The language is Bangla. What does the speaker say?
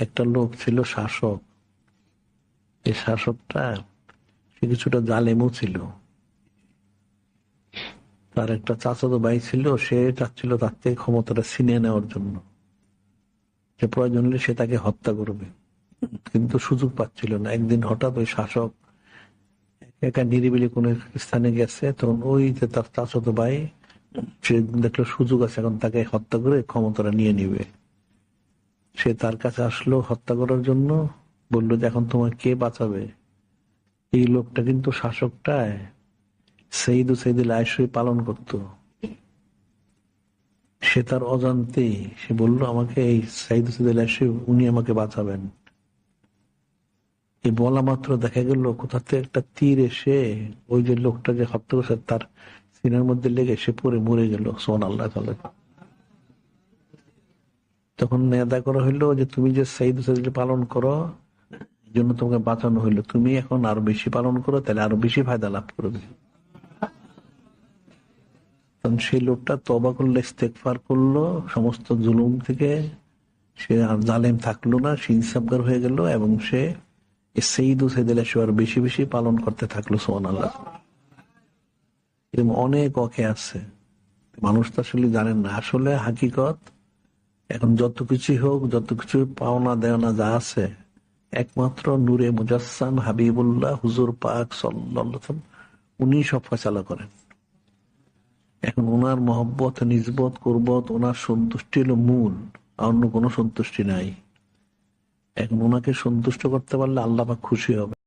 একটা লোক ছিল শাসক। এই শাসকটা সে কিছুটা জালেমও ছিল। তার একটা চাচাতো ভাই ছিল, সে চাচ্ছিল তার থেকে ক্ষমতাটা ছিনিয়ে নেওয়ার জন্য। যে প্রয়োজন হলে সে তাকে হত্যা করবে। কিন্তু সুযোগ পাচ্ছিল না। একদিন হঠাৎ ওই শাসক একা নিরিবিলি কোন স্থানে গেছে, তখন ওই যে তার চাচাতো ভাই, সে দেখল সুযোগ আছে, এখন তাকে হত্যা করে ক্ষমতাটা নিয়ে নিবে। সে তার কাছে আসলো, হত্যা করার জন্য। বলল যে এখন তোমার কে বাঁচাবে? এই লোকটা কিন্তু শাসকটায় পালন করত। সে তার অজান্তে, সে বলল, আমাকে এই সাইদ সেইদুল আয়সই উনি আমাকে বাঁচাবেন। এই বলা মাত্র দেখা গেল কোথা থেকে একটা তীর এসে ওই যে লোকটা যে হত্যা করছে, তার সিনার মধ্যে লেগে সে পরে মরে গেল। সোন আল্লাহ তখন নেদা করা হইল যে, তুমি যে সাইদ সাইদ পালন করো জন্য তোমাকে বাঁচানো হইল। তুমি এখন আরও বেশি পালন করো, তাহলে আরও বেশি ফায়দা লাভ করবে তখন সেই লোকটা তবা করল ইস্তেকফার করল, সমস্ত জুলুম থেকে সে আর জালেম থাকল না, সে ইনসাফগার হয়ে গেল এবং সে সেইদ সেদিল আরও বেশি বেশি পালন করতে থাকল সোহান আল্লাহ এরকম অনেক অকে আছে। মানুষ তো আসলে জানেন না। আসলে হাকিকত এখন যত কিছু হোক, যত কিছু পাওনা দেওনা যা আছে, একমাত্র নূরে মুজাসসাম হাবিবুল্লাহ হুজুর পাক সাল্লাম উনি সব ফয়সালা করেন। এখন ওনার মহব্বত, নিজবত, করবত ওনার সন্তুষ্টি হলো মূল অন্য কোনো সন্তুষ্টি নাই। এখন ওনাকে সন্তুষ্ট করতে পারলে আল্লাহ খুশি হবে।